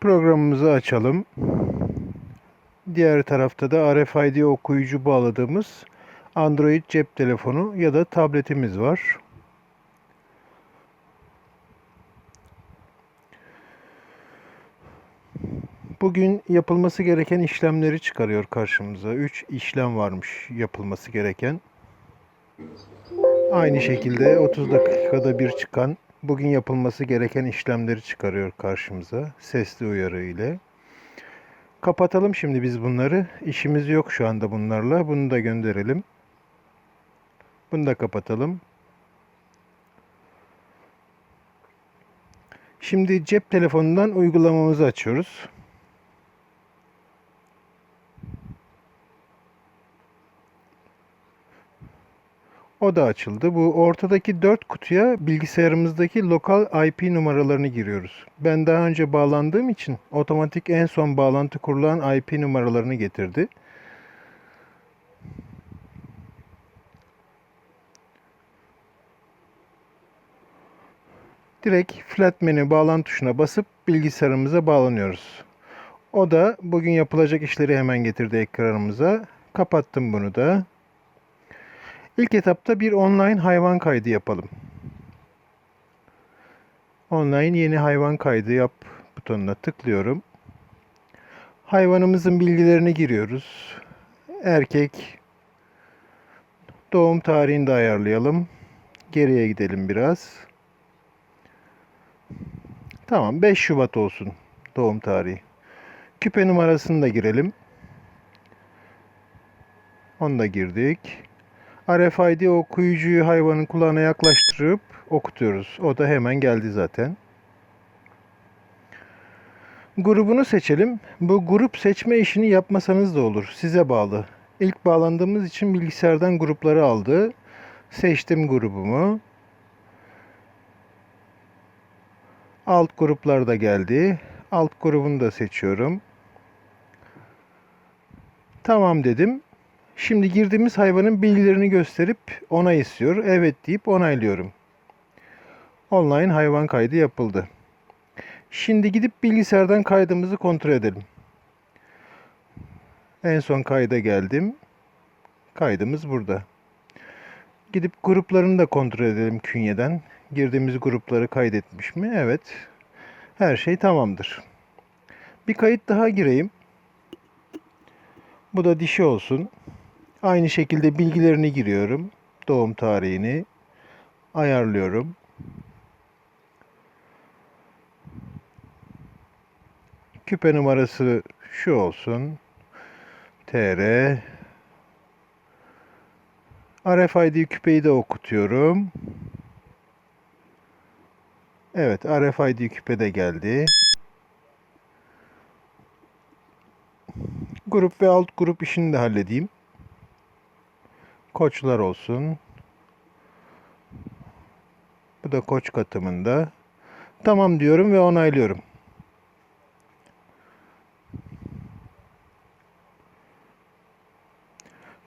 Programımızı açalım. Diğer tarafta da RFID okuyucu bağladığımız Android cep telefonu ya da tabletimiz var. Bugün yapılması gereken işlemleri çıkarıyor karşımıza. 3 işlem varmış yapılması gereken. Aynı şekilde 30 dakikada bir çıkan bugün yapılması gereken işlemleri çıkarıyor karşımıza sesli uyarı ile. Kapatalım şimdi biz bunları. İşimiz yok şu anda bunlarla. Bunu da gönderelim. Bunu da kapatalım. Şimdi cep telefonundan uygulamamızı açıyoruz. O da açıldı. Bu ortadaki dört kutuya bilgisayarımızdaki lokal IP numaralarını giriyoruz. Ben daha önce bağlandığım için otomatik en son bağlantı kurulan IP numaralarını getirdi. Direkt flat menü bağlantı tuşuna basıp bilgisayarımıza bağlanıyoruz. O da bugün yapılacak işleri hemen getirdi ekranımıza. Kapattım bunu da. İlk etapta bir online hayvan kaydı yapalım. Online yeni hayvan kaydı yap butonuna tıklıyorum. Hayvanımızın bilgilerini giriyoruz. Erkek doğum tarihini de ayarlayalım. Geriye gidelim biraz. Tamam 5 Şubat olsun doğum tarihi. Küpe numarasını da girelim. Onu da girdik. RFID okuyucuyu hayvanın kulağına yaklaştırıp okutuyoruz. O da hemen geldi zaten. Grubunu seçelim. Bu grup seçme işini yapmasanız da olur. Size bağlı. İlk bağlandığımız için bilgisayardan grupları aldı. Seçtim grubumu. Alt gruplar da geldi. Alt grubunu da seçiyorum. Tamam dedim. Şimdi girdiğimiz hayvanın bilgilerini gösterip onay istiyor. Evet deyip onaylıyorum. Online hayvan kaydı yapıldı. Şimdi gidip bilgisayardan kaydımızı kontrol edelim. En son kayda geldim. Kaydımız burada. Gidip gruplarını da kontrol edelim künyeden. Girdiğimiz grupları kaydetmiş mi? Evet. Her şey tamamdır. Bir kayıt daha gireyim. Bu da dişi olsun. Aynı şekilde bilgilerini giriyorum. Doğum tarihini ayarlıyorum. Küpe numarası şu olsun. TR RFID küpeyi de okutuyorum. Evet, RFID küpe de geldi. Grup ve alt grup işini de halledeyim. Koçlar olsun. Bu da koç katımında. Tamam diyorum ve onaylıyorum.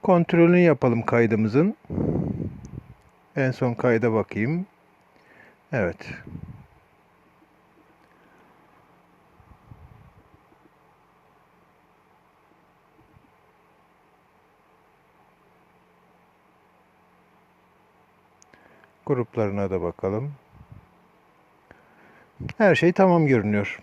Kontrolünü yapalım kaydımızın. En son kayda bakayım. Evet. Gruplarına da bakalım. Her şey tamam görünüyor.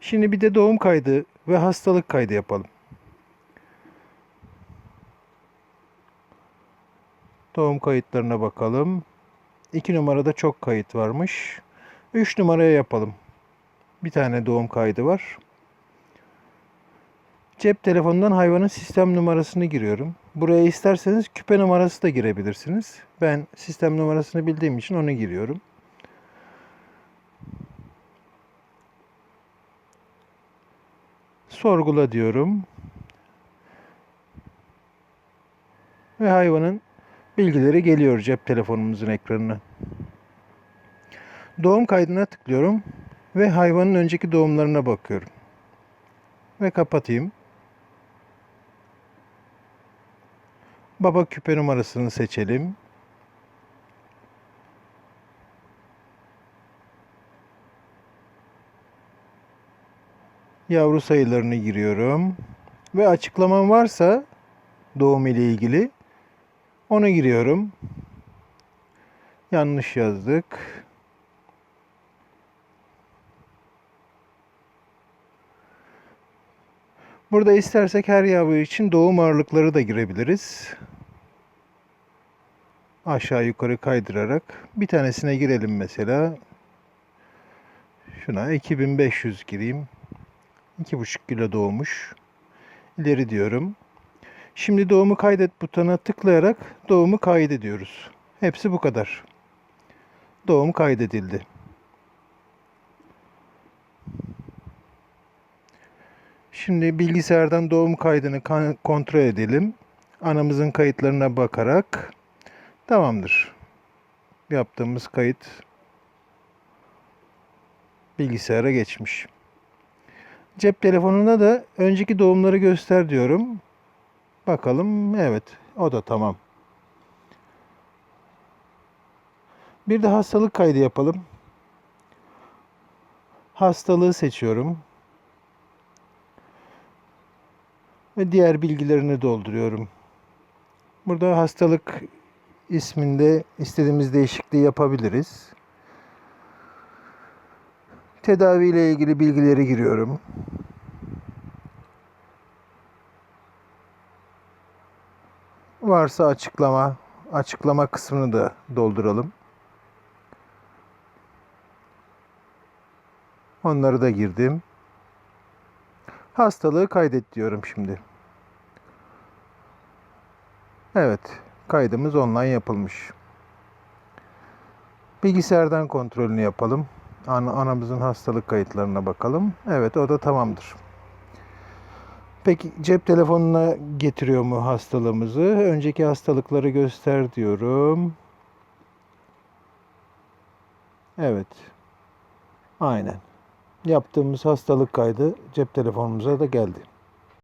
Şimdi bir de doğum kaydı ve hastalık kaydı yapalım. Doğum kayıtlarına bakalım. 2 numarada çok kayıt varmış. 3 numaraya yapalım. Bir tane doğum kaydı var. Cep telefonundan hayvanın sistem numarasını giriyorum. Buraya isterseniz küpe numarası da girebilirsiniz. Ben sistem numarasını bildiğim için onu giriyorum. Sorgula diyorum. Ve hayvanın bilgileri geliyor cep telefonumuzun ekranına. Doğum kaydına tıklıyorum ve hayvanın önceki doğumlarına bakıyorum. ve kapatayım. Baba küpe numarasını seçelim. Yavru sayılarını giriyorum. Ve açıklamam varsa doğum ile ilgili onu giriyorum. Yanlış yazdık. Burada istersek her yavru için doğum ağırlıkları da girebiliriz. Aşağı yukarı kaydırarak bir tanesine girelim mesela. Şuna 2500 gireyim. 2,5 kilo doğmuş. İleri diyorum. Şimdi doğumu kaydet butonuna tıklayarak doğumu kaydediyoruz. Hepsi bu kadar. Doğum kaydedildi. Şimdi bilgisayardan doğum kaydını kontrol edelim. Anamızın kayıtlarına bakarak tamamdır. Yaptığımız kayıt bilgisayara geçmiş. Cep telefonunda da önceki doğumları göster diyorum. Bakalım evet o da tamam. Bir de hastalık kaydı yapalım. Hastalığı seçiyorum. Ve diğer bilgilerini dolduruyorum. Burada hastalık isminde istediğimiz değişikliği yapabiliriz. Tedavi ile ilgili bilgileri giriyorum. Varsa açıklama, açıklama kısmını da dolduralım. Onları da girdim. Hastalığı kaydet diyorum şimdi. Evet, kaydımız online yapılmış. Bilgisayardan kontrolünü yapalım. Ana, anamızın hastalık kayıtlarına bakalım. Evet, o da tamamdır. Peki cep telefonuna getiriyor mu hastalığımızı? Önceki hastalıkları göster diyorum. Evet. Aynen. Yaptığımız hastalık kaydı cep telefonumuza da geldi.